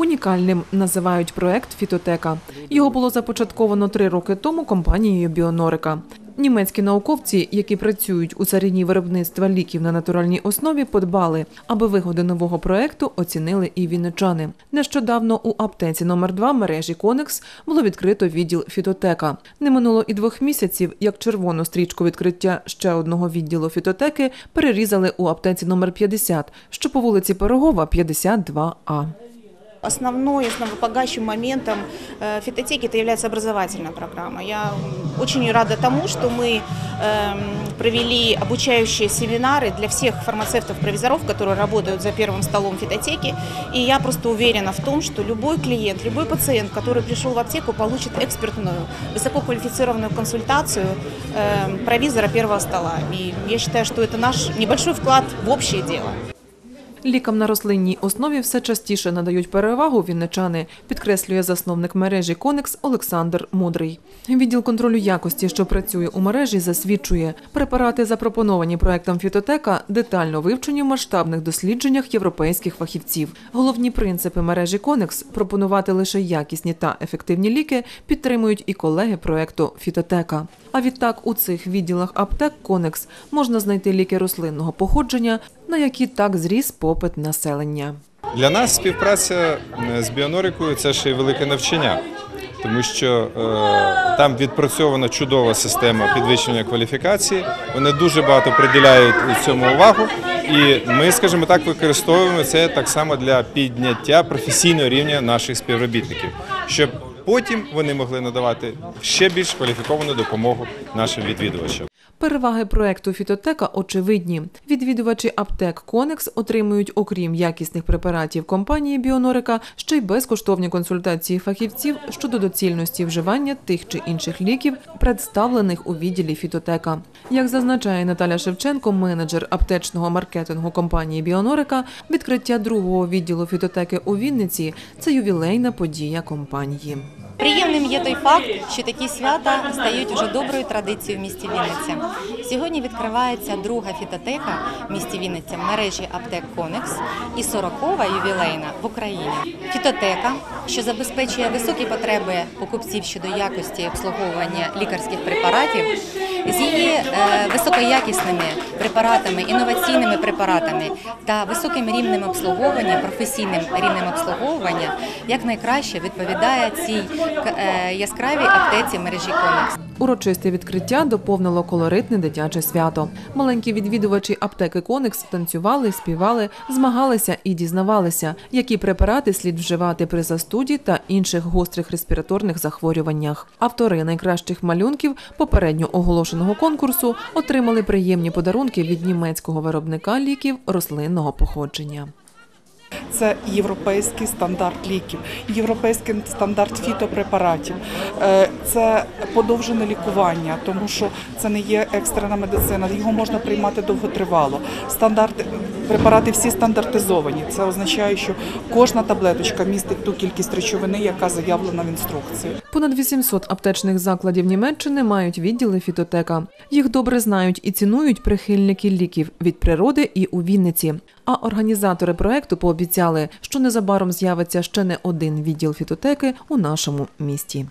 Унікальним називають проект Фітотека. Його було започатковано три роки тому компанією Біонорика. Німецькі науковці, які працюють у царині виробництва ліків на натуральній основі, подбали, аби вигоди нового проекту оцінили і вінничани. Нещодавно у аптеці номер 2 мережі Конекс було відкрито відділ фітотека. Не минуло і двох місяців, як червону стрічку відкриття ще одного відділу фітотеки перерізали у аптеці номер 50, що по вулиці Пирогова, 52А. Основной, основополагающим моментом э, фитотеки это является образовательная программа. Я очень рада тому, что мы эм, провели обучающие семинары для всех фармацевтов-провизоров, которые работают за первым столом фитотеки. И я просто уверена в том, что любой клиент, любой пациент, который пришел в аптеку, получит экспертную, высококвалифицированную консультацию эм, провизора первого стола. И я считаю, что это наш небольшой вклад в общее дело. Лікам на рослинній основі все частіше надають перевагу вінничани, підкреслює засновник мережі Конекс Олександр Мудрий. Відділ контролю якості, що працює у мережі, засвідчує, препарати, запропоновані проектом Фітотека, детально вивчені в масштабних дослідженнях європейських фахівців. Головні принципи мережі Конекс пропонувати лише якісні та ефективні ліки підтримують і колеги проекту Фітотека. А відтак у цих відділах аптек Конекс можна знайти ліки рослинного походження, на які так зріс попит населення. Для нас співпраця е, з біонорикою це ще й велике навчання, тому що е, там відпрацьована чудова система підвищення кваліфікації. Вони дуже багато приділяють цьому увагу, і ми, скажімо так, використовуємо це так само для підняття професійного рівня наших співробітників, щоб потім вони могли надавати ще більш кваліфіковану допомогу нашим відвідувачам. Переваги проекту Фітотека очевидні. Відвідувачі аптек Конекс отримують, окрім якісних препаратів компанії Біонорика, ще й безкоштовні консультації фахівців щодо доцільності вживання тих чи інших ліків, представлених у відділі Фітотека. Як зазначає Наталя Шевченко, менеджер аптечного маркетингу компанії Біонорика, відкриття другого відділу фітотеки у Вінниці це ювілейна подія компанії. Приємним є той факт, що такі свята стають вже доброю традицією в місті Вінниця. Сьогодні відкривається друга фітотека в місті Вінниця в мережі аптек Конекс і 40-ва ювілейна в Україні. Фітотека, що забезпечує високі потреби покупців щодо якості обслуговування лікарських препаратів, високоякісними препаратами, інноваційними препаратами та високим рівнем обслуговування, професійним рівнем обслуговування, якнайкраще відповідає цій е, яскравій аптеці мережі Конекс. Урочисте відкриття доповнило колоритне дитяче свято. Маленькі відвідувачі аптеки Конекс танцювали, співали, змагалися і дізнавалися, які препарати слід вживати при застуді та інших гострих респіраторних захворюваннях. Автори найкращих малюнків попередньо оголошеного конкурсу отримали приємні подарунки від німецького виробника ліків рослинного походження. Це європейський стандарт ліків, європейський стандарт фітопрепаратів, Е, це подовжене лікування, тому що це не є екстрена медицина. Його можна приймати довготривало. Стандарти препарати всі стандартизовані. Це означає, що кожна таблеточка містить ту кількість речовини, яка заявлена в інструкції. Понад 800 аптечних закладів Німеччини мають відділи фітотека. Їх добре знають і цінують прихильники ліків від природи і у Вінниці. А організатори проекту пообіцяли, що незабаром з'явиться ще не один відділ фітотеки у нашому місті.